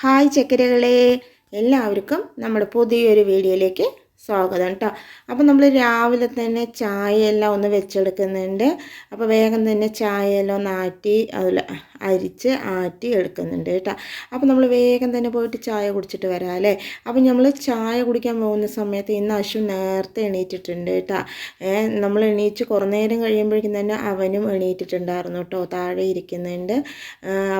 Hi ചക്കരകളെ. എല്ലാവർക്കും നമ്മുടെ പുതിയൊരു വീഡിയോയിലേക്ക് സ്വാഗതം കേട്ടോ അപ്പോൾ നമ്മൾ രാവിലെ തന്നെ ചായയെല്ലാം ഒന്ന് വെച്ചെടുക്കുന്നുണ്ട്. അപ്പോൾ വേഗം തന്നെ ചായയെല്ലാം ഒന്ന് ആറ്റി അതിൽ അരിച്ച് ആറ്റി എടുക്കുന്നുണ്ട് കേട്ടോ. അപ്പോൾ നമ്മൾ വേഗം തന്നെ പോയിട്ട് ചായ കുടിച്ചിട്ട് വരാം അല്ലേ? അപ്പോൾ നമ്മൾ ചായ കുടിക്കാൻ പോകുന്ന സമയത്ത് ഇന്ന് അശു നേരത്തെ എണീറ്റിട്ടുണ്ട് കേട്ടോ. നമ്മൾ എണീച്ച് കുറേ നേരം കഴിയുമ്പോഴേക്കും തന്നെ അവനും എണീറ്റിട്ടുണ്ടായിരുന്നു കേട്ടോ താഴെ ഇരിക്കുന്നുണ്ട്.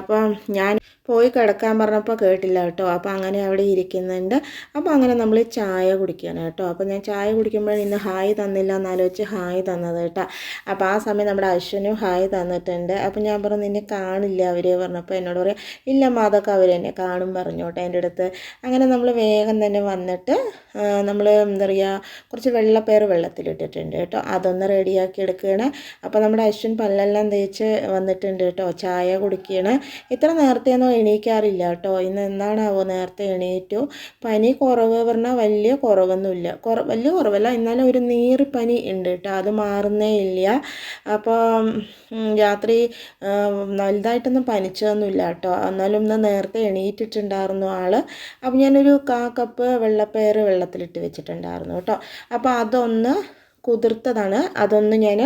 അപ്പം ഞാൻ പോയി കിടക്കാൻ പറഞ്ഞപ്പോൾ കേട്ടില്ല കേട്ടോ. അപ്പോൾ അങ്ങനെ അവിടെ ഇരിക്കുന്നുണ്ട്. അപ്പോൾ അങ്ങനെ നമ്മൾ ചായ കുടിക്കുകയാണ് കേട്ടോ. അപ്പോൾ ഞാൻ ചായ കുടിക്കുമ്പോൾ ഇന്ന് ഹായ് തന്നില്ല എന്നാലോചിച്ച് ഹായ് തന്നത് കേട്ടോ. അപ്പോൾ ആ സമയം നമ്മുടെ അശ്വനും ഹായ് തന്നിട്ടുണ്ട്. അപ്പോൾ ഞാൻ പറഞ്ഞു നിന്നെ കാണില്ല അവർ പറഞ്ഞപ്പോൾ എന്നോട് പറയാം ഇല്ല അതൊക്കെ അവർ തന്നെ കാണും പറഞ്ഞോട്ടെ എന്റെ അടുത്ത്. അങ്ങനെ നമ്മൾ വേഗം തന്നെ വന്നിട്ട് നമ്മൾ എന്താ പറയുക കുറച്ച് വെള്ളപ്പയർ വെള്ളത്തിലിട്ടിട്ടുണ്ട് കേട്ടോ. അതൊന്ന് റെഡിയാക്കി എടുക്കുകയാണ് അപ്പോൾ നമ്മുടെ അശ്വൻ പല്ലെല്ലാം തേച്ച് വന്നിട്ടുണ്ട് കേട്ടോ. ചായ കുടിക്കുകയാണ് ഇത്ര നേരത്തെയൊന്നും എണീക്കാറില്ല കേട്ടോ. ഇന്ന് എന്താണാവോ നേരത്തെ എണീറ്റു? പനി കുറവ് പറഞ്ഞാൽ വലിയ കുറവൊന്നുമില്ല. കുറ വലിയ കുറവല്ല എന്നാലും ഒരു നീറി പനി ഉണ്ട് കേട്ടോ. അത് മാറുന്നേ ഇല്ല. അപ്പോൾ രാത്രി വലുതായിട്ടൊന്നും പനിച്ചതൊന്നുമില്ല കേട്ടോ. എന്നാലും ഒന്ന് നേരത്തെ എണീറ്റിട്ടുണ്ടായിരുന്നു ആൾ അപ്പോൾ ഞാനൊരു കാ കപ്പ് വെള്ളപ്പയർ വെള്ളത്തിലിട്ട് വെച്ചിട്ടുണ്ടായിരുന്നു കേട്ടോ. അപ്പോൾ അതൊന്ന് കുതിർത്തതാണ്. അതൊന്ന് ഞാൻ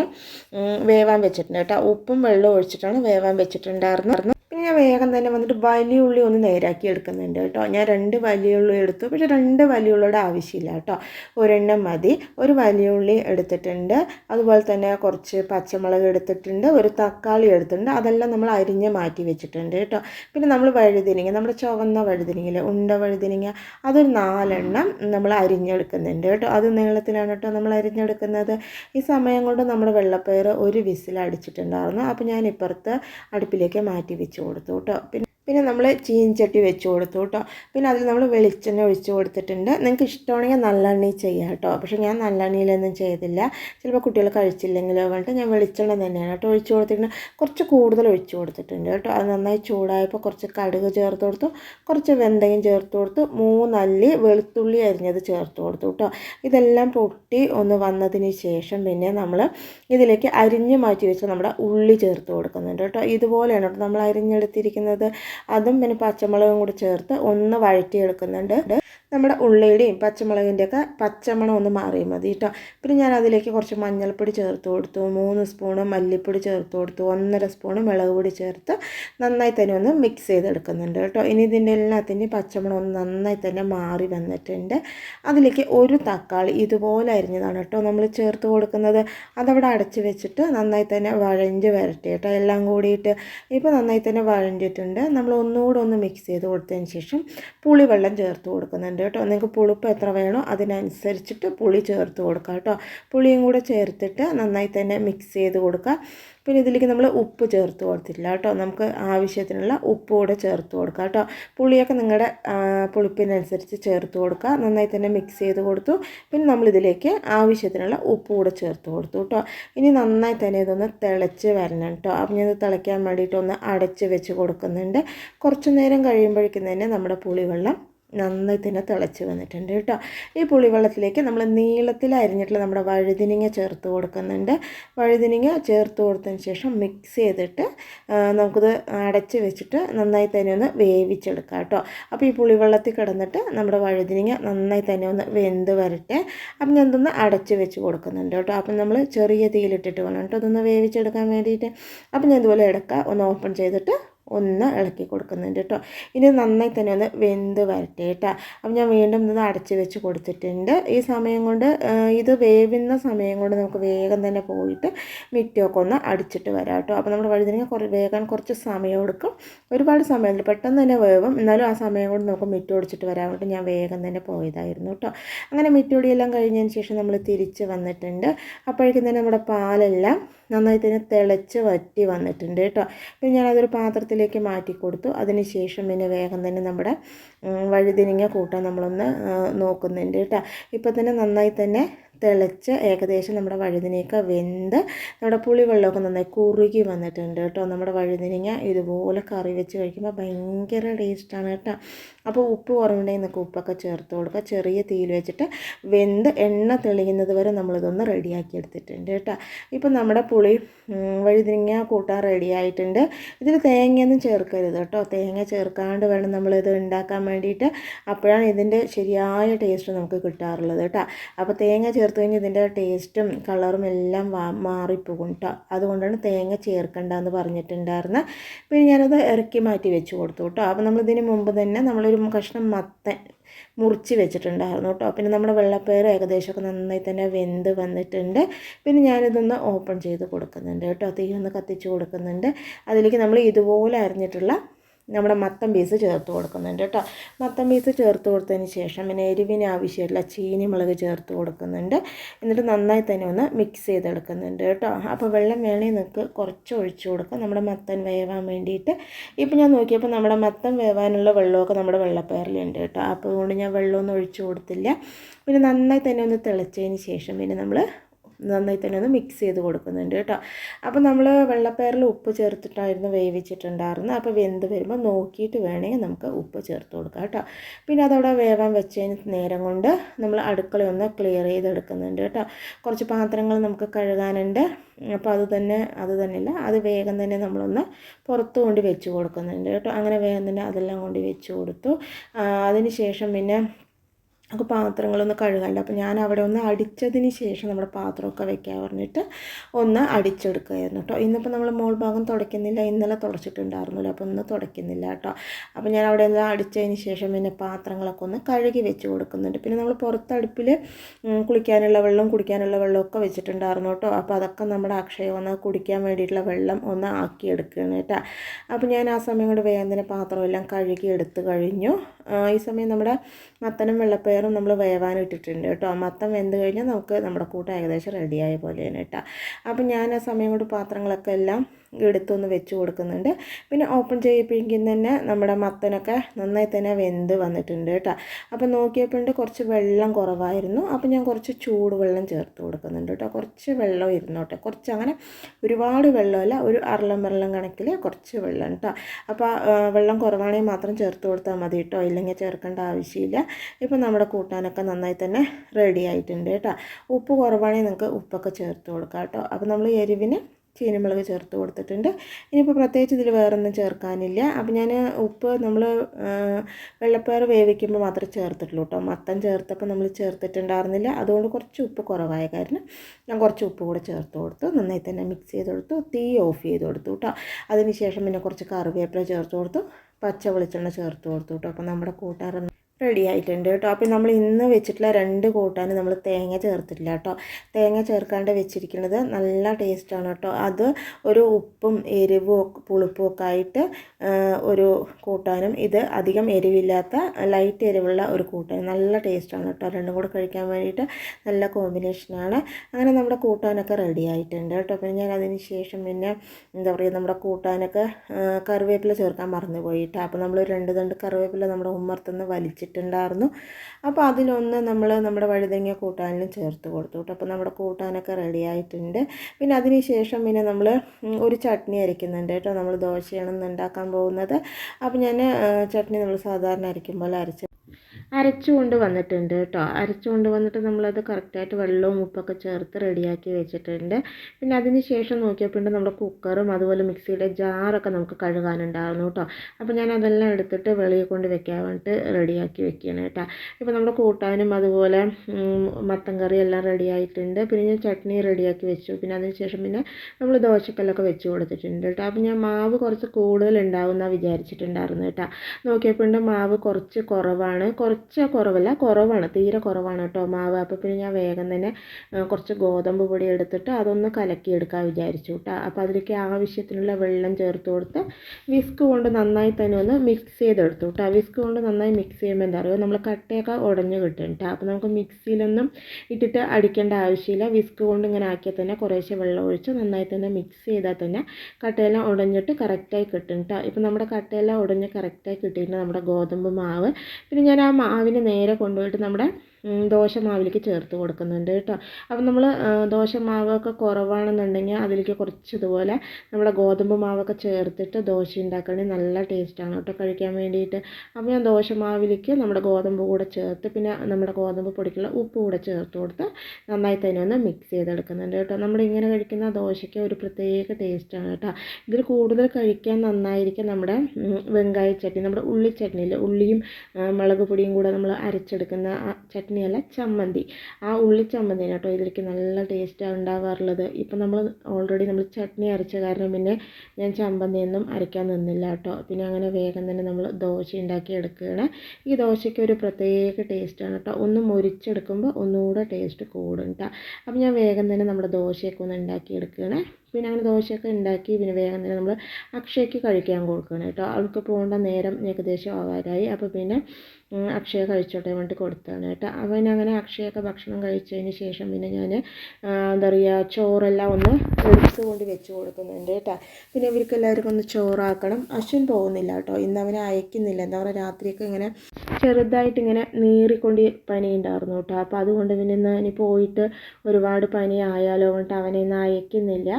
വേവാൻ വെച്ചിട്ടുണ്ട് കേട്ടോ. ഉപ്പും വെള്ളവും ഒഴിച്ചിട്ടാണ് വേവാൻ വെച്ചിട്ടുണ്ടായിരുന്നു പിന്നെ ഞാൻ വേഗം തന്നെ വന്നിട്ട് വലിയ ഉള്ളി ഒന്ന് നേരാക്കി എടുക്കുന്നുണ്ട് കേട്ടോ. ഞാൻ രണ്ട് വലിയ ഉള്ളി എടുത്തു. പക്ഷേ രണ്ട് വലിയ ഉള്ളിയുടെ ആവശ്യമില്ല കേട്ടോ. ഒരെണ്ണം മതി. ഒരു വലിയ ഉള്ളി എടുത്തിട്ടുണ്ട്. അതുപോലെ തന്നെ കുറച്ച് പച്ചമുളക് എടുത്തിട്ടുണ്ട്. ഒരു തക്കാളി എടുത്തിട്ടുണ്ട്. അതെല്ലാം നമ്മൾ അരിഞ്ഞ് മാറ്റി വെച്ചിട്ടുണ്ട് കേട്ടോ. പിന്നെ നമ്മൾ വഴുതിനിങ്ങ നമ്മുടെ ചുവന്ന വഴുതിനിങ്ങില്ല ഉണ്ട വഴുതിനിങ്ങ അതൊരു നാലെണ്ണം നമ്മൾ അരിഞ്ഞെടുക്കുന്നുണ്ട് കേട്ടോ. അത് നീളത്തിലാണ് കേട്ടോ നമ്മൾ അരിഞ്ഞെടുക്കുന്നത്. ഈ സമയം കൊണ്ട് നമ്മുടെ വെള്ളപ്പയർ ഒരു വിസിൽ അടിച്ചിട്ടുണ്ടായിരുന്നു അപ്പോൾ ഞാൻ ഇപ്പുറത്ത് അടുപ്പിലേക്ക് മാറ്റി വെച്ചു. കൊടുത്തു കേട്ടോ. പിന്നെ പിന്നെ നമ്മൾ ചീഞ്ചട്ടി വെച്ച് കൊടുത്തു കേട്ടോ. പിന്നെ അതിൽ നമ്മൾ വെളിച്ചെണ്ണ ഒഴിച്ച് കൊടുത്തിട്ടുണ്ട്. നിങ്ങൾക്ക് ഇഷ്ടമാണെങ്കിൽ നല്ലെണ്ണ ചെയ്യാം കേട്ടോ. പക്ഷേ ഞാൻ നല്ലെണ്ണയിലൊന്നും ചെയ്തില്ല. ചിലപ്പോൾ കുട്ടികൾ കഴിച്ചില്ലെങ്കിലോ വേണ്ടിയിട്ട് ഞാൻ വെളിച്ചെണ്ണ തന്നെയാണ് കേട്ടോ ഒഴിച്ച് കൊടുത്തിട്ടുണ്ട്. കുറച്ച് കൂടുതൽ ഒഴിച്ച് കൊടുത്തിട്ടുണ്ട് കേട്ടോ. അത് നന്നായി ചൂടായപ്പോൾ കുറച്ച് കടുക് ചേർത്ത് കൊടുത്തു. കുറച്ച് വെന്തയും ചേർത്ത് കൊടുത്തു. മൂന്നല്ലി വെളുത്തുള്ളി അരിഞ്ഞത് ചേർത്ത് കൊടുത്തു കേട്ടോ. ഇതെല്ലാം പൊട്ടി ഒന്ന് വന്നതിന് ശേഷം പിന്നെ നമ്മൾ ഇതിലേക്ക് അരിഞ്ഞ് മാറ്റി വെച്ച് നമ്മുടെ ഉള്ളി ചേർത്ത് കൊടുക്കുന്നുണ്ട് കേട്ടോ. ഇതുപോലെയാണ് കേട്ടോ നമ്മൾ അരിഞ്ഞെടുത്തിരിക്കുന്നത്. അതും പിന്നെ പച്ചമുളകും കൂടി ചേർത്ത് ഒന്ന് വഴറ്റിയെടുക്കുന്നുണ്ട്. നമ്മുടെ ഉള്ളിയുടെയും പച്ചമുളകിന്റെയൊക്കെ പച്ചമണം ഒന്ന് മാറിയാൽ മതി കേട്ടോ. പിന്നെ ഞാൻ അതിലേക്ക് കുറച്ച് മഞ്ഞൾപ്പൊടി ചേർത്ത് കൊടുത്തു. മൂന്ന് സ്പൂണ് മല്ലിപ്പൊടി ചേർത്ത് കൊടുത്തു. ഒന്നര സ്പൂണ് മുളക് പൊടി ചേർത്ത് നന്നായി തന്നെ ഒന്ന് മിക്സ് ചെയ്തെടുക്കുന്നുണ്ട് കേട്ടോ. ഇനി ഇതിന്റെ എല്ലാത്തിന്റെയും പച്ചമണം ഒന്ന് നന്നായി തന്നെ മാറി വന്നിട്ടുണ്ട്. അതിലേക്ക് ഒരു തക്കാളി ഇതുപോലെ അരിഞ്ഞതാണ് കേട്ടോ നമ്മൾ ചേർത്ത് കൊടുക്കുന്നത്. അതവിടെ അടച്ച് വെച്ചിട്ട് നന്നായി തന്നെ വഴഞ്ഞ് വരട്ടെ കേട്ടോ. എല്ലാം കൂടിയിട്ട് ഇപ്പോൾ നന്നായി തന്നെ വഴഞ്ഞിട്ടുണ്ട്. നമ്മൾ ഒന്നുകൂടെ ഒന്ന് മിക്സ് ചെയ്ത് കൊടുത്തതിന് ശേഷം പുളിവെള്ളം ചേർത്ത് കൊടുക്കുന്നുണ്ട് കേട്ടോ. നിങ്ങൾക്ക് പുളിപ്പ് എത്ര വേണോ അതിനനുസരിച്ചിട്ട് പുളി ചേർത്ത് കൊടുക്കുക കേട്ടോ. പുളിയും കൂടെ ചേർത്തിട്ട് നന്നായി തന്നെ മിക്സ് ചെയ്ത് കൊടുക്കുക പിന്നെ ഇതിലേക്ക് നമ്മൾ ഉപ്പ് ചേർത്ത് കൊടുത്തിട്ടില്ല കേട്ടോ. നമുക്ക് ആവശ്യത്തിനുള്ള ഉപ്പ് കൂടെ ചേർത്ത് കൊടുക്കുക കേട്ടോ. പുളിയൊക്കെ നിങ്ങളുടെ പുളിപ്പിനനുസരിച്ച് ചേർത്ത് കൊടുക്കുക. നന്നായി തന്നെ മിക്സ് ചെയ്ത് കൊടുത്തു. പിന്നെ നമ്മളിതിലേക്ക് ആവശ്യത്തിനുള്ള ഉപ്പ് കൂടെ ചേർത്ത് കൊടുത്തു കേട്ടോ. ഇനി നന്നായി തന്നെ ഇതൊന്ന് തിളച്ച് വരണം കേട്ടോ. അപ്പം ഞാനത് തിളയ്ക്കാൻ വേണ്ടിയിട്ട് ഒന്ന് അടച്ച് വെച്ച് കൊടുക്കുന്നുണ്ട്. കുറച്ച് നേരം കഴിയുമ്പോഴേക്കും തന്നെ നമ്മുടെ പുളിവെള്ളം നന്നായി തന്നെ തിളച്ച് വന്നിട്ടുണ്ട് കേട്ടോ. ഈ പുളിവെള്ളത്തിലേക്ക് നമ്മൾ നീളത്തിൽ അരിഞ്ഞിട്ടുള്ള നമ്മുടെ വഴുതിനിങ്ങ ചേർത്ത് കൊടുക്കുന്നുണ്ട്. വഴുതിനിങ്ങ ചേർത്ത് കൊടുത്തതിന് ശേഷം മിക്സ് ചെയ്തിട്ട് നമുക്കിത് അടച്ച് വെച്ചിട്ട് നന്നായി തന്നെ ഒന്ന് വേവിച്ചെടുക്കാം കേട്ടോ. അപ്പോൾ ഈ പുളിവെള്ളത്തിൽ കിടന്നിട്ട് നമ്മുടെ വഴുതിനിങ്ങ നന്നായി തന്നെ ഒന്ന് വെന്ത് വരട്ടെ. അപ്പം ഞാൻ ഇതൊന്ന് അടച്ച് വെച്ച് കൊടുക്കുന്നുണ്ട് കേട്ടോ. അപ്പം നമ്മൾ ചെറിയ തീയിലിട്ടിട്ട് വേണം കേട്ടോ ഇതൊന്ന് വേവിച്ചെടുക്കാൻ വേണ്ടിയിട്ട്. അപ്പം ഞാൻ ഇതുപോലെ എടുക്കുക ഒന്ന് ഓപ്പൺ ചെയ്തിട്ട് ഒന്ന് ഇളക്കി കൊടുക്കുന്നുണ്ട് കേട്ടോ. ഇനി നന്നായി തന്നെ ഒന്ന് വെന്ത് വരട്ടെ കേട്ടോ. അപ്പം ഞാൻ വീണ്ടും ഇത് അടച്ച് വെച്ച് കൊടുത്തിട്ടുണ്ട്. ഈ സമയം കൊണ്ട് ഇത് വേവുന്ന സമയം കൊണ്ട് നമുക്ക് വേഗം തന്നെ പോയിട്ട് മിറ്റമൊക്കെ ഒന്ന് അടിച്ചിട്ട് വരാം കേട്ടോ. അപ്പോൾ നമ്മൾ വഴുതിനങ്ങ കുറേ വേഗം കുറച്ച് സമയം എടുക്കും. ഒരുപാട് സമയമില്ല. പെട്ടെന്ന് തന്നെ വേവും. എന്നാലും ആ സമയം കൊണ്ട് നമുക്ക് മിറ്റം ഒടിച്ചിട്ട് വരാൻ വേണ്ടി ഞാൻ വേഗം തന്നെ പോയതായിരുന്നു കേട്ടോ. അങ്ങനെ മിറ്റോടിയെല്ലാം കഴിഞ്ഞതിന് ശേഷം നമ്മൾ തിരിച്ച് വന്നിട്ടുണ്ട്. അപ്പോഴേക്കും തന്നെ നമ്മുടെ പാലെല്ലാം നന്നായി തന്നെ തിളച്ച് വറ്റി വന്നിട്ടുണ്ട് കേട്ടോ. പിന്നെ ഞാനതൊരു പാത്രത്തിലേക്ക് മാറ്റി കൊടുത്തു. അതിന് ശേഷം പിന്നെ വേഗം തന്നെ നമ്മുടെ വഴുതിനിങ്ങ കൂട്ടാൻ നമ്മളൊന്ന് നോക്കുന്നുണ്ട് കേട്ടോ. ഇപ്പോൾ തന്നെ നന്നായി തന്നെ തിളച്ച് ഏകദേശം നമ്മുടെ വഴുതിനയൊക്കെ വെന്ത് നമ്മുടെ പുളിവെള്ളമൊക്കെ നന്നായി കുറുകി വന്നിട്ടുണ്ട് കേട്ടോ. നമ്മുടെ വഴുതിനങ്ങ ഇതുപോലെ കറി വെച്ച് കഴിക്കുമ്പോൾ ഭയങ്കര ടേസ്റ്റാണ് കേട്ടോ. അപ്പോൾ ഉപ്പ് കുറവുണ്ടെങ്കിൽ നമുക്ക് ഉപ്പൊക്കെ ചേർത്ത് കൊടുക്കുക. ചെറിയ തീയിൽ വെച്ചിട്ട് വെന്ത് എണ്ണ തെളിയുന്നത് വരെ നമ്മളിതൊന്ന് റെഡിയാക്കി എടുത്തിട്ടുണ്ട് കേട്ടോ. ഇപ്പം നമ്മുടെ പുളി വഴുതിനങ്ങ കൂട്ടാൻ റെഡി ആയിട്ടുണ്ട്. ഇതിൽ തേങ്ങയൊന്നും ചേർക്കരുത് കേട്ടോ. തേങ്ങ ചേർക്കാണ്ട് വേണം നമ്മളിത് ഉണ്ടാക്കാൻ വേണ്ടിയിട്ട്. അപ്പോഴാണ് ഇതിന്റെ ശരിയായ ടേസ്റ്റ് നമുക്ക് കിട്ടാറുള്ളത് കേട്ടോ. അപ്പോൾ തേങ്ങ ചേർത്ത് ചേർത്ത് കഴിഞ്ഞാൽ ഇതിന്റെ ടേസ്റ്റും കളറും എല്ലാം മാറിപ്പോകും കേട്ടോ അതുകൊണ്ടാണ് തേങ്ങ ചേർക്കേണ്ടതെന്ന് പറഞ്ഞിട്ടുണ്ടായിരുന്ന. പിന്നെ ഞാനത് ഇറക്കി മാറ്റി വെച്ച് കൊടുത്തു കേട്ടോ അപ്പോൾ നമ്മളിതിന് മുമ്പ് തന്നെ നമ്മളൊരു കഷ്ണം മത്തൻ മുറിച്ച് വെച്ചിട്ടുണ്ടായിരുന്നു കേട്ടോ പിന്നെ നമ്മുടെ വെള്ളപ്പയർ ഏകദേശമൊക്കെ നന്നായി തന്നെ വെന്ത് വന്നിട്ടുണ്ട്. പിന്നെ ഞാനിതൊന്ന് ഓപ്പൺ ചെയ്ത് കൊടുക്കുന്നുണ്ട് കേട്ടോ തീ ഒന്ന് കത്തിച്ച് കൊടുക്കുന്നുണ്ട്. അതിലേക്ക് നമ്മൾ ഇതുപോലെ അരിഞ്ഞിട്ടുള്ള നമ്മുടെ മത്തം പീസ് ചേർത്ത് കൊടുക്കുന്നുണ്ട് കേട്ടോ. മത്തം പീസ് ചേർത്ത് കൊടുത്തതിന് ശേഷം പിന്നെ എരിവിന് ആവശ്യമുള്ള ചീനി മുളക് ചേർത്ത് കൊടുക്കുന്നുണ്ട്. എന്നിട്ട് നന്നായി തന്നെ ഒന്ന് മിക്സ് ചെയ്തെടുക്കുന്നുണ്ട് കേട്ടോ. അപ്പോൾ വെള്ളം വേണമെങ്കിൽ നിങ്ങൾക്ക് കുറച്ച് ഒഴിച്ചു കൊടുക്കാം. നമ്മുടെ മത്തൻ വേവാൻ വേണ്ടിയിട്ട്. ഇപ്പോൾ ഞാൻ നോക്കിയപ്പോൾ നമ്മുടെ മത്തൻ വേവാനുള്ള വെള്ളമൊക്കെ നമ്മുടെ വെള്ളപ്പയറിലുണ്ട് കേട്ടോ. അപ്പോൾ അതുകൊണ്ട് ഞാൻ വെള്ളമൊന്നും ഒഴിച്ചു കൊടുത്തില്ല. പിന്നെ നന്നായി തന്നെ ഒന്ന് തിളച്ചതിന് ശേഷം പിന്നെ നമ്മൾ നന്നായി തന്നെ ഒന്ന് മിക്സ് ചെയ്ത് കൊടുക്കുന്നുണ്ട് കേട്ടോ. അപ്പോൾ നമ്മൾ വെള്ളപ്പയറിൽ ഉപ്പ് ചേർത്തിട്ടായിരുന്നു വേവിച്ചിട്ടുണ്ടായിരുന്നു അപ്പോൾ വെന്ത് വരുമ്പോൾ നോക്കിയിട്ട് വേണമെങ്കിൽ നമുക്ക് ഉപ്പ് ചേർത്ത് കൊടുക്കാം കേട്ടോ. പിന്നെ അതവിടെ വേവാൻ വെച്ചതിന് നേരം കൊണ്ട് നമ്മൾ അടുക്കള ഒന്ന് ക്ലിയർ ചെയ്തെടുക്കുന്നുണ്ട് കേട്ടോ. കുറച്ച് പാത്രങ്ങൾ നമുക്ക് കഴുകാനുണ്ട്. അപ്പോൾ അത് തന്നെ അത് തന്നെയല്ല അത് വേഗം തന്നെ നമ്മളൊന്ന് പുറത്ത് കൊണ്ട് വെച്ച് കൊടുക്കുന്നുണ്ട് കേട്ടോ. അങ്ങനെ വേഗം തന്നെ അതെല്ലാം കൊണ്ട് വെച്ച് കൊടുത്തു. അതിന് ശേഷം പിന്നെ നമുക്ക് പാത്രങ്ങളൊന്ന് കഴുകണ്ട. അപ്പോൾ ഞാൻ അവിടെ ഒന്ന് അടിച്ചതിന് ശേഷം നമ്മുടെ പാത്രമൊക്കെ വെക്കാൻ പറഞ്ഞിട്ട് ഒന്ന് അടിച്ചെടുക്കുകയായിരുന്നു കേട്ടോ. ഇന്നിപ്പോൾ നമ്മൾ മോൾ ഭാഗം തുടയ്ക്കുന്നില്ല. ഇന്നലെ തുടച്ചിട്ടുണ്ടായിരുന്നില്ല. അപ്പോൾ ഒന്ന് തുടയ്ക്കുന്നില്ല കേട്ടോ. അപ്പോൾ ഞാൻ അവിടെ എല്ലാം അടിച്ചതിന് ശേഷം പിന്നെ പാത്രങ്ങളൊക്കെ ഒന്ന് കഴുകി വെച്ച് കൊടുക്കുന്നുണ്ട്. പിന്നെ നമ്മൾ പുറത്തടുപ്പിൽ കുളിക്കാനുള്ള വെള്ളം കുടിക്കാനുള്ള വെള്ളമൊക്കെ വെച്ചിട്ടുണ്ടായിരുന്നു കേട്ടോ. അപ്പോൾ അതൊക്കെ നമ്മുടെ അക്ഷയ ഒന്ന് കുടിക്കാൻ വേണ്ടിയിട്ടുള്ള വെള്ളം ഒന്ന് ആക്കിയെടുക്കുകയാണ് കേട്ടോ. അപ്പോൾ ഞാൻ ആ സമയം കൊണ്ട് വേദന പാത്രമെല്ലാം കഴുകി എടുത്ത് കഴിഞ്ഞു. ഈ സമയം നമ്മുടെ മത്തനും വെള്ളപ്പയറും നമ്മൾ വേവാൻ ഇട്ടിട്ടുണ്ട് കേട്ടോ. മത്തം വെന്ത് കഴിഞ്ഞാൽ നമുക്ക് നമ്മുടെ കൂട്ടം ഏകദേശം റെഡിയായ പോലെയാണ് കേട്ടോ. അപ്പം ഞാൻ ആ സമയം കൊണ്ട് പാത്രങ്ങളൊക്കെ എല്ലാം എടുത്തൊന്ന് വെച്ച് കൊടുക്കുന്നുണ്ട്. പിന്നെ ഓപ്പൺ ചെയ്യിപ്പിക്കും തന്നെ നമ്മുടെ മത്തനൊക്കെ നന്നായി തന്നെ വെന്ത് വന്നിട്ടുണ്ട് കേട്ടോ. അപ്പം നോക്കിയപ്പോൾ കുറച്ച് വെള്ളം കുറവായിരുന്നു. അപ്പം ഞാൻ കുറച്ച് ചൂടുവെള്ളം ചേർത്ത് കൊടുക്കുന്നുണ്ട് കേട്ടോ. കുറച്ച് വെള്ളം ഇരുന്നോട്ടെ കുറച്ച് അങ്ങനെ ഒരുപാട് വെള്ളമല്ല ഒരു അരളം വെള്ളം കണക്കിൽ കുറച്ച് വെള്ളം കേട്ടോ. അപ്പോൾ വെള്ളം കുറവാണെങ്കിൽ മാത്രം ചേർത്ത് കൊടുത്താൽ മതി കേട്ടോ. ഇല്ലെങ്കിൽ ചേർക്കേണ്ട ആവശ്യമില്ല. ഇപ്പം നമ്മുടെ കൂട്ടാനൊക്കെ നന്നായി തന്നെ റെഡി ആയിട്ടുണ്ട് കേട്ടോ. ഉപ്പ് കുറവാണെങ്കിൽ നിങ്ങൾക്ക് ഉപ്പൊക്കെ ചേർത്ത് കൊടുക്കാം കേട്ടോ. അപ്പോൾ നമ്മൾ എരിവിന് ചീനമുളക് ചേർത്ത് കൊടുത്തിട്ടുണ്ട്. ഇനിയിപ്പോൾ പ്രത്യേകിച്ച് ഇതിൽ വേറൊന്നും ചേർക്കാനില്ല. അപ്പോൾ ഞാൻ ഉപ്പ് നമ്മൾ വെള്ളപ്പയർ വേവിക്കുമ്പോൾ മാത്രമേ ചേർത്തിട്ടുള്ളൂ കേട്ടോ മത്തം ചേർത്തപ്പോൾ നമ്മൾ ചേർത്തിട്ടുണ്ടായിരുന്നില്ല. അതുകൊണ്ട് കുറച്ച് ഉപ്പ് കുറവായ കാരണം ഞാൻ കുറച്ച് ഉപ്പ് കൂടെ ചേർത്ത് കൊടുത്തു. നന്നായി തന്നെ മിക്സ് ചെയ്ത് കൊടുത്തു. തീ ഓഫ് ചെയ്ത് കൊടുത്തു കേട്ടോ അതിന് ശേഷം പിന്നെ കുറച്ച് കറിവേപ്പില ചേർത്ത് കൊടുത്തു. പച്ച വെളിച്ചെണ്ണ ചേർത്ത് കൊടുത്തു കേട്ടോ അപ്പോൾ നമ്മുടെ കൂട്ടുകാരൻ റെഡി ആയിട്ടുണ്ട് കേട്ടോ. അപ്പോൾ നമ്മൾ ഇന്ന് വെച്ചിട്ടുള്ള രണ്ട് കൂട്ടാൻ നമ്മൾ തേങ്ങ ചേർത്തിട്ടില്ല കേട്ടോ. തേങ്ങ ചേർക്കാണ്ട് വെച്ചിരിക്കുന്നത് നല്ല ടേസ്റ്റാണ് കേട്ടോ. അത് ഒരു ഉപ്പും എരിവും പുളിപ്പും ഒക്കെ ആയിട്ട് ഒരു കൂട്ടാനും. ഇത് അധികം എരിവില്ലാത്ത ലൈറ്റ് എരിവുള്ള ഒരു കൂട്ടാനും. നല്ല ടേസ്റ്റാണ് കേട്ടോ. രണ്ടും കൂടെ കഴിക്കാൻ വേണ്ടിയിട്ട് നല്ല കോമ്പിനേഷനാണ് അങ്ങനെ നമ്മുടെ കൂട്ടാനൊക്കെ റെഡി ആയിട്ടുണ്ട് കേട്ടോ. പിന്നെ ഞാൻ അതിന് ശേഷം പിന്നെ എന്താ പറയുക നമ്മുടെ കൂട്ടാനൊക്കെ കറിവേപ്പില ചേർക്കാൻ മറന്നു പോയിട്ട് അപ്പോൾ നമ്മൾ രണ്ട് രണ്ട് കറിവേപ്പില നമ്മുടെ ഉമ്മർത്തുനിന്ന് വലിച്ചിട്ട് വെച്ചിട്ടുണ്ടായിരുന്നു. അപ്പോൾ അതിലൊന്ന് നമ്മൾ നമ്മുടെ വഴുതങ്ങ കൂട്ടാനും ചേർത്ത് കൊടുത്തു കേട്ടോ. അപ്പോൾ നമ്മുടെ കൂട്ടാനൊക്കെ റെഡി ആയിട്ടുണ്ട്. പിന്നെ അതിന് ശേഷം പിന്നെ നമ്മൾ ഒരു ചട്നി അരയ്ക്കുന്നുണ്ട് കേട്ടോ. നമ്മൾ ദോശയാണ് ഉണ്ടാക്കാൻ പോകുന്നത്. അപ്പോൾ ഞാൻ ചട്നി നമ്മൾ സാധാരണ അരയ്ക്കുമ്പോൾ അരച്ച് അരച്ചുകൊണ്ട് വന്നിട്ടുണ്ട് കേട്ടോ അരച്ചുകൊണ്ട് വന്നിട്ട് നമ്മളത് കറക്റ്റായിട്ട് വെള്ളവും ഉപ്പൊക്കെ ചേർത്ത് റെഡിയാക്കി വെച്ചിട്ടുണ്ട്. പിന്നെ അതിന് ശേഷം നോക്കിയപ്പോൾ നമ്മുടെ കുക്കറും അതുപോലെ മിക്സിയുടെ ജാറൊക്കെ നമുക്ക് കഴുകാനുണ്ടായിരുന്നു കേട്ടോ അപ്പോൾ ഞാൻ അതെല്ലാം എടുത്തിട്ട് വെളിയിൽ കൊണ്ട് വെക്കാൻ വേണ്ടിയിട്ട് റെഡിയാക്കി വെക്കുകയാണ് കേട്ടോ ഇപ്പോൾ നമ്മുടെ കൂട്ടാനും അതുപോലെ മത്തൻ കറി എല്ലാം റെഡി ആയിട്ടുണ്ട്. പിന്നെ ഞാൻ ചട്നി റെഡിയാക്കി വെച്ചു. പിന്നെ അതിന് ശേഷം പിന്നെ നമ്മൾ ദോശക്കല്ലൊക്കെ വെച്ച് കൊടുത്തിട്ടുണ്ട് കേട്ടോ അപ്പോൾ ഞാൻ മാവ് കുറച്ച് കൂടുതൽ ഉണ്ടാവും എന്നാണ് വിചാരിച്ചിട്ടുണ്ടായിരുന്നു കേട്ടോ നോക്കിയപ്പോൾ മാവ് കുറച്ച് കുറവാണ്. കുറച്ച് കുറച്ച് കുറവല്ല കുറവാണ്. തീരെ കുറവാണ് കേട്ടോ മാവ്. അപ്പോൾ പിന്നെ ഞാൻ വേഗം തന്നെ കുറച്ച് ഗോതമ്പ് പൊടി എടുത്തിട്ട് അതൊന്ന് കലക്കിയെടുക്കാൻ വിചാരിച്ചു കേട്ടോ അപ്പോൾ അതിലേക്ക് ആവശ്യത്തിനുള്ള വെള്ളം ചേർത്ത് കൊടുത്ത് വിസ്ക് കൊണ്ട് നന്നായി തന്നെ ഒന്ന് മിക്സ് ചെയ്തെടുത്തു കേട്ടോ വിസ്ക് കൊണ്ട് നന്നായി മിക്സ് ചെയ്യുമ്പോൾ എന്താ പറയുക നമ്മൾ കട്ടയൊക്കെ ഉടഞ്ഞ് കിട്ടും കേട്ടോ അപ്പോൾ നമുക്ക് മിക്സിയിലൊന്നും ഇട്ടിട്ട് അടിക്കേണ്ട ആവശ്യമില്ല. വിസ്ക് കൊണ്ട് ഇങ്ങനെ ആക്കിയാൽ തന്നെ കുറേശ്ശെ വെള്ളം ഒഴിച്ച് നന്നായി തന്നെ മിക്സ് ചെയ്താൽ തന്നെ കട്ടയെല്ലാം ഉടഞ്ഞിട്ട് കറക്റ്റായി കിട്ടും കേട്ടോ ഇപ്പോൾ നമ്മുടെ കട്ടയെല്ലാം ഉടഞ്ഞ് കറക്റ്റായി കിട്ടിയിട്ടുണ്ട് നമ്മുടെ ഗോതമ്പ് മാവ്. പിന്നെ ഞാൻ ആ മാവിന് നേരെ കൊണ്ടുപോയിട്ട് നമ്മുടെ ഉം, ദോശ മാവിലേക്ക് ചേർത്ത് കൊടുക്കുന്നുണ്ട് കേട്ടോ. അപ്പം നമ്മൾ ദോശ മാവൊക്കെ കുറവാണെന്നുണ്ടെങ്കിൽ അതിലേക്ക് കുറച്ച് ഇതുപോലെ നമ്മുടെ ഗോതമ്പ് മാവൊക്കെ ചേർത്തിട്ട് ദോശ ഉണ്ടാക്കുകയാണെങ്കിൽ നല്ല ടേസ്റ്റാണ് കേട്ടോ കഴിക്കാൻ വേണ്ടിയിട്ട്. അപ്പോൾ ഞാൻ ദോശ മാവിലേക്ക് നമ്മുടെ ഗോതമ്പ് കൂടെ ചേർത്ത് പിന്നെ നമ്മുടെ ഗോതമ്പ് പൊടിക്കുള്ള ഉപ്പ് കൂടെ ചേർത്ത് കൊടുത്ത് നന്നായി തന്നെ ഒന്ന് മിക്സ് ചെയ്തെടുക്കുന്നുണ്ട് കേട്ടോ. നമ്മൾ ഇങ്ങനെ കഴിക്കുന്ന ദോശയ്ക്ക് ഒരു പ്രത്യേക ടേസ്റ്റാണ് കേട്ടോ. ഇതിൽ കൂടുതൽ കഴിക്കാൻ നന്നായിരിക്കും നമ്മുടെ വെങ്കായ ചട്നി. നമ്മുടെ ഉള്ളി ചട്നിയിൽ ഉള്ളിയും മുളക് പൊടിയും കൂടെ നമ്മൾ അരച്ചെടുക്കുന്ന ആ ചട്നിയല്ല ചമ്മന്തി. ആ ഉള്ളി ചമ്മന്തി കേട്ടോ ഇതിലേക്ക് നല്ല ടേസ്റ്റാണ് ഉണ്ടാവാറുള്ളത്. ഇപ്പം നമ്മൾ ഓൾറെഡി നമ്മൾ ചട്നി അരച്ച കാരണം പിന്നെ ഞാൻ ചമ്മന്തിയൊന്നും അരയ്ക്കാൻ നിന്നില്ല കേട്ടോ. പിന്നെ അങ്ങനെ വേഗം തന്നെ നമ്മൾ ദോശ ഉണ്ടാക്കി എടുക്കുകയാണ്. ഈ ദോശയ്ക്ക് ഒരു പ്രത്യേക ടേസ്റ്റാണ് കേട്ടോ. ഒന്ന് മുരിച്ചെടുക്കുമ്പോൾ ഒന്നുകൂടെ ടേസ്റ്റ് കൂടും കേട്ടോ. അപ്പം ഞാൻ വേഗം തന്നെ നമ്മുടെ ദോശയൊക്കെ ഒന്ന് ഉണ്ടാക്കി എടുക്കുകയാണ്. പിന്നെ അങ്ങനെ ദോശയൊക്കെ ഉണ്ടാക്കി പിന്നെ വേഗം തന്നെ നമ്മൾ അക്ഷയ്ക്ക് കഴിക്കാൻ കൊടുക്കണം കേട്ടോ. അവൾക്ക് പോകേണ്ട നേരം ഏകദേശം ആവാറായി. അപ്പോൾ പിന്നെ അക്ഷയ കഴിച്ചോട്ടെ വേണ്ടി കൊടുത്താണ് കേട്ടോ. അവൻ അങ്ങനെ അക്ഷയൊക്കെ ഭക്ഷണം കഴിച്ചതിന് ശേഷം പിന്നെ ഞാൻ എന്താ പറയുക ചോറെല്ലാം ഒന്ന് എടുത്തുകൊണ്ട് വെച്ച് കൊടുക്കുന്നുണ്ട് കേട്ടോ. പിന്നെ ഇവർക്ക് എല്ലാവർക്കും ഒന്ന് ചോറാക്കണം. അശ്വൻ പോകുന്നില്ല കേട്ടോ. ഇന്ന് അവനെ അയക്കുന്നില്ല. എന്താ പറയുക രാത്രിയൊക്കെ ഇങ്ങനെ ചെറുതായിട്ട് ഇങ്ങനെ നീറിക്കൊണ്ട് പനി ഉണ്ടായിരുന്നു കേട്ടോ. അപ്പോൾ അതുകൊണ്ട് പിന്നെ ഇന്ന് ഇനി പോയിട്ട് ഒരുപാട് പനി ആയാലോ കൊണ്ട് അവനെ ഇന്ന് അയക്കുന്നില്ല.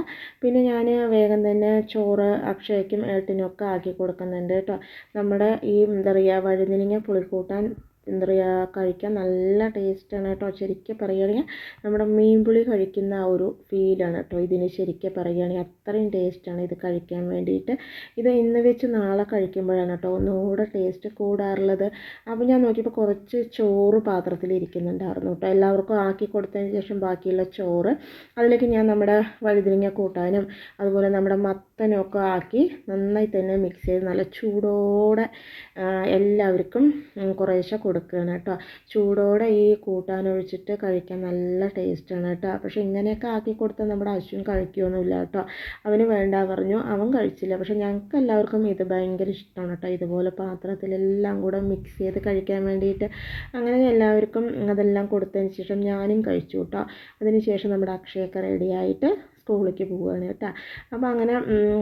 പിന്നെ ഞാൻ വേഗം തന്നെ ചോറ് അക്ഷയ്ക്കും ഏട്ടിനും ഒക്കെ ആക്കി കൊടുക്കുന്നുണ്ട് കേട്ടോ നമ്മുടെ ഈ എന്താ പറയുക വഴുതനങ്ങ പുളിക്കൂട്ടാൻ എന്താ പറയുക കഴിക്കാൻ നല്ല ടേസ്റ്റാണ് കേട്ടോ. ശരിക്കും പറയുകയാണെങ്കിൽ നമ്മുടെ മീൻപുളി കഴിക്കുന്ന ആ ഒരു ഫീലാണ് കേട്ടോ. ഇതിന് ശരിക്കും പറയുകയാണെങ്കിൽ അത്രയും ടേസ്റ്റാണ് ഇത് കഴിക്കാൻ വേണ്ടിയിട്ട്. ഇത് ഇന്ന് വെച്ച് നാളെ കഴിക്കുമ്പോഴാണ് കേട്ടോ ഒന്നുകൂടെ ടേസ്റ്റ് കൂടാറുള്ളത്. അപ്പോൾ ഞാൻ നോക്കിയപ്പോൾ കുറച്ച് ചോറ് പാത്രത്തിൽ ഇരിക്കുന്നുണ്ടായിരുന്നു കേട്ടോ. എല്ലാവർക്കും ആക്കി കൊടുത്തതിന് ശേഷം ബാക്കിയുള്ള ചോറ് അതിലേക്ക് ഞാൻ നമ്മുടെ വഴുതിരിങ്ങ കൂട്ടാനും അതുപോലെ നമ്മുടെ മത്തനും ഒക്കെ ആക്കി നന്നായി തന്നെ മിക്സ് ചെയ്ത് നല്ല ചൂടോടെ എല്ലാവർക്കും കുറേശ്ശെ കുറേശ്ശെ കൊടുക്കുകയാണ് കേട്ടോ. ചൂടോടെ ഈ കൂട്ടാൻ ഒഴിച്ചിട്ട് കഴിക്കാൻ നല്ല ടേസ്റ്റാണ് കേട്ടോ. പക്ഷേ ഇങ്ങനെയൊക്കെ ആക്കി കൊടുത്താൽ നമ്മുടെ അശ്വിൻ കഴിക്കുകയൊന്നുമില്ല കേട്ടോ. അവന് വേണ്ട പറഞ്ഞു. അവൻ കഴിച്ചില്ല. പക്ഷേ ഞങ്ങൾക്ക് എല്ലാവർക്കും ഇത് ഭയങ്കര ഇഷ്ടമാണ് കേട്ടോ. ഇതുപോലെ പാത്രത്തിലെല്ലാം കൂടെ മിക്സ് ചെയ്ത് കഴിക്കാൻ വേണ്ടിയിട്ട്. അങ്ങനെ എല്ലാവർക്കും അതെല്ലാം കൊടുത്തതിന് ശേഷം ഞാനും കഴിച്ചു കേട്ടോ. അതിന് ശേഷം നമ്മുടെ അക്ഷയൊക്കെ റെഡിയായിട്ട് സ്കൂളിലേക്ക് പോവുകയാണ് കേട്ടോ. അപ്പോൾ അങ്ങനെ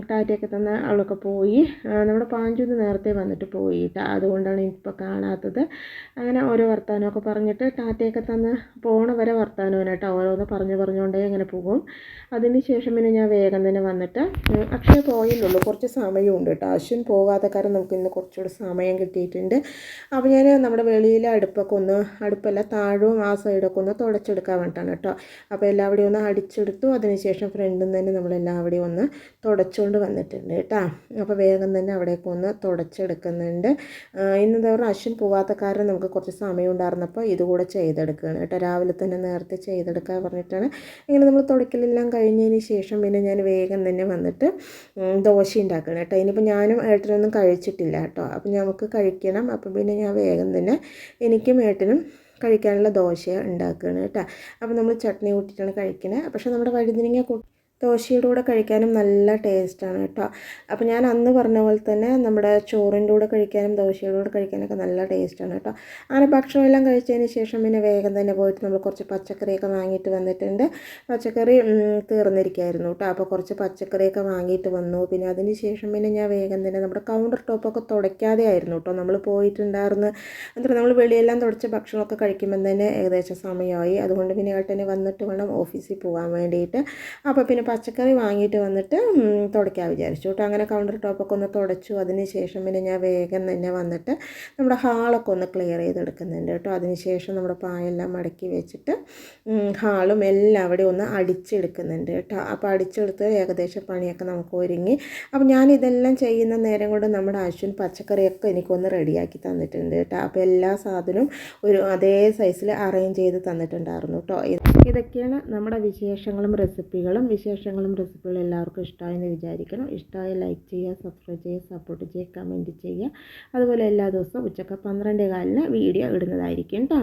ടാറ്റയൊക്കെ തന്ന അവളൊക്കെ പോയി. നമ്മുടെ പാഞ്ചുന്ന് നേരത്തെ വന്നിട്ട് പോയി കേട്ടോ. അതുകൊണ്ടാണ് ഇപ്പോൾ കാണാത്തത്. അങ്ങനെ ഓരോ വർത്തമാനമൊക്കെ പറഞ്ഞിട്ട് ടാറ്റയൊക്കെ തന്ന് പോണ വരെ വർത്തമാനമാണ് കേട്ടോ. ഓരോന്ന് പറഞ്ഞു പറഞ്ഞുകൊണ്ടേ അങ്ങനെ പോകും. അതിന് ശേഷം പിന്നെ ഞാൻ വേഗം തന്നെ വന്നിട്ട് അക്ഷയ പോയില്ലുള്ളൂ കുറച്ച് സമയമുണ്ട് കേട്ടോ. അശ്വിൻ പോകാത്ത കാരണം നമുക്ക് ഇന്ന് കുറച്ചുകൂടി സമയം കിട്ടിയിട്ടുണ്ട്. അപ്പോൾ ഞാൻ നമ്മുടെ വെളിയിലെ അടുപ്പൊക്കെ ഒന്ന് അടുപ്പല്ല താഴവും ആ സൈഡൊക്കെ ഒന്ന് തുടച്ചെടുക്കാൻ വേണ്ടിയിട്ടാണ് കേട്ടോ. അപ്പോൾ എല്ലാവിടെയും ഒന്ന് അടിച്ചെടുത്തു. അതിനുശേഷം ഫ്രണ്ടിൽ തന്നെ തന്നെ അവിടെ ഒന്ന് തുടച്ചുകൊണ്ട് വന്നിട്ടുണ്ട് കേട്ടോ. അപ്പോൾ വേഗം തന്നെ അവിടേക്ക് ഒന്ന് തുടച്ചെടുക്കുന്നുണ്ട്. ഇന്ന് പറയുക അശ്വിൻ പോവാത്ത കാരണം നമുക്ക് കുറച്ച് സമയം ഉണ്ടായിരുന്നപ്പോൾ ഇതുകൂടെ ചെയ്തെടുക്കുകയാണ് കേട്ടോ. രാവിലെ തന്നെ നേരത്തെ ചെയ്തെടുക്കാൻ പറഞ്ഞിട്ടാണ്. ഇങ്ങനെ നമ്മൾ തുടക്കലെല്ലാം കഴിഞ്ഞതിന് ശേഷം പിന്നെ ഞാൻ വേഗം തന്നെ വന്നിട്ട് ദോശ ഉണ്ടാക്കണം കേട്ടോ. ഇനിയിപ്പോൾ ഞാനും ഏട്ടനൊന്നും കഴിച്ചിട്ടില്ല കേട്ടോ. അപ്പോൾ നമുക്ക് കഴിക്കണം. അപ്പോൾ പിന്നെ ഞാൻ വേഗം തന്നെ എനിക്കും ഏട്ടനും കഴിക്കാനുള്ള ദോശ ഉണ്ടാക്കുകയാണ് കേട്ടോ. അപ്പോൾ നമ്മൾ ചട്നി കൂട്ടിയിട്ടാണ് കഴിക്കുന്നത് പക്ഷേ നമ്മുടെ വഴുതിനങ്ങ ദോശയുടെ കൂടെ കഴിക്കാനും നല്ല ടേസ്റ്റാണ് കേട്ടോ. അപ്പോൾ ഞാൻ അന്ന് പറഞ്ഞ പോലെ തന്നെ നമ്മുടെ ചോറിന്റെ കൂടെ കഴിക്കാനും ദോശയുടെ കൂടെ കഴിക്കാനൊക്കെ നല്ല ടേസ്റ്റാണ് കേട്ടോ. അങ്ങനെ ഭക്ഷണമെല്ലാം കഴിച്ചതിന് ശേഷം പിന്നെ വേഗം തന്നെ പോയിട്ട് നമ്മൾ കുറച്ച് പച്ചക്കറിയൊക്കെ വാങ്ങിയിട്ട് വന്നിട്ടുണ്ട്. പച്ചക്കറി തീർന്നിരിക്കുകയായിരുന്നു കേട്ടോ. അപ്പോൾ കുറച്ച് പച്ചക്കറിയൊക്കെ വാങ്ങിയിട്ട് വന്നു. പിന്നെ അതിന് ശേഷം പിന്നെ ഞാൻ വേഗം തന്നെ നമ്മുടെ കൗണ്ടർ ടോപ്പൊക്കെ തുടയ്ക്കാതെ ആയിരുന്നു കേട്ടോ. നമ്മൾ പോയിട്ടുണ്ടായിരുന്നു. എന്താ നമ്മൾ വെളിയെല്ലാം തുടച്ച് ഭക്ഷണമൊക്കെ കഴിക്കുമ്പോൾ തന്നെ ഏകദേശം സമയമായി. അതുകൊണ്ട് പിന്നെ ഏട്ടന് വന്നിട്ട് വേണം ഓഫീസിൽ പോകാൻ വേണ്ടിയിട്ട്. അപ്പോൾ പിന്നെ പച്ചക്കറി വാങ്ങിയിട്ട് വന്നിട്ട് തുടയ്ക്കാൻ വിചാരിച്ചു കേട്ടോ. അങ്ങനെ കൗണ്ടർ ടോപ്പൊക്കെ ഒന്ന് തുടച്ചു. അതിന് ശേഷം പിന്നെ ഞാൻ വേഗം തന്നെ വന്നിട്ട് നമ്മുടെ ഹാളൊക്കെ ഒന്ന് ക്ലിയർ ചെയ്തെടുക്കുന്നുണ്ട് കേട്ടോ. അതിന് ശേഷം നമ്മുടെ പായെല്ലാം മടക്കി വെച്ചിട്ട് ഹാളും എല്ലാം അവിടെ ഒന്ന് അടിച്ചെടുക്കുന്നുണ്ട് കേട്ടോ. അപ്പോൾ അടിച്ചെടുത്ത് ഏകദേശം പണിയൊക്കെ നമുക്ക് ഒരുങ്ങി. അപ്പോൾ ഞാൻ ഇതെല്ലാം ചെയ്യുന്ന നേരം കൊണ്ട് നമ്മുടെ അശ്വിൻ പച്ചക്കറിയൊക്കെ എനിക്കൊന്ന് റെഡിയാക്കി തന്നിട്ടുണ്ട് കേട്ടോ. അപ്പോൾ എല്ലാ സാധനവും ഒരു അതേ സൈസിൽ അറേഞ്ച് ചെയ്ത് തന്നിട്ടുണ്ടായിരുന്നു കേട്ടോ. ഇതൊക്കെയാണ് നമ്മുടെ വിശേഷങ്ങളും റെസിപ്പികളും വിശേഷ വിശേഷങ്ങളും റെസിപ്പികളും എല്ലാവർക്കും ഇഷ്ടമായെന്ന് വിചാരിക്കണം ഇഷ്ടമായ ലൈക്ക് ചെയ്യുക സബ്സ്ക്രൈബ് ചെയ്യുക സപ്പോർട്ട് ചെയ്യുക കമന്റ് ചെയ്യുക. അതുപോലെ എല്ലാ ദിവസവും ഉച്ചയ്ക്ക് പന്ത്രണ്ടേ കാലിന് വീഡിയോ ഇടുന്നതായിരിക്കും കേട്ടോ